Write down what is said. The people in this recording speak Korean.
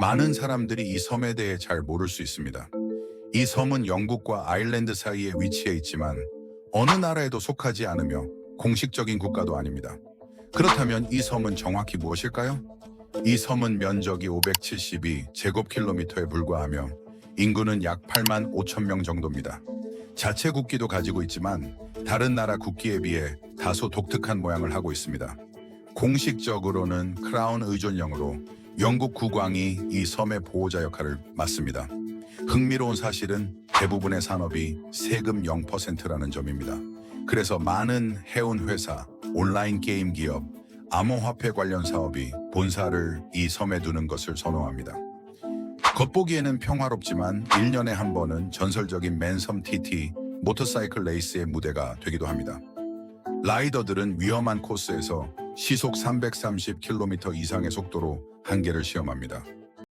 많은 사람들이 이 섬에 대해 잘 모를 수 있습니다. 이 섬은 영국과 아일랜드 사이에 위치해 있지만 어느 나라에도 속하지 않으며 공식적인 국가도 아닙니다. 그렇다면 이 섬은 정확히 무엇일까요? 이 섬은 면적이 572 제곱킬로미터에 불과하며 인구는 약 8만 5천 명 정도입니다. 자체 국기도 가지고 있지만 다른 나라 국기에 비해 다소 독특한 모양을 하고 있습니다. 공식적으로는 크라운 의존령으로 영국 국왕이 이 섬의 보호자 역할을 맡습니다. 흥미로운 사실은 대부분의 산업이 세금 0%라는 점입니다. 그래서 많은 해운 회사, 온라인 게임 기업, 암호화폐 관련 사업이 본사를 이 섬에 두는 것을 선호합니다. 겉보기에는 평화롭지만 1년에 한 번은 전설적인 맨섬 TT 모터사이클 레이스의 무대가 되기도 합니다. 라이더들은 위험한 코스에서 시속 330km 이상의 속도로 한계를 시험합니다.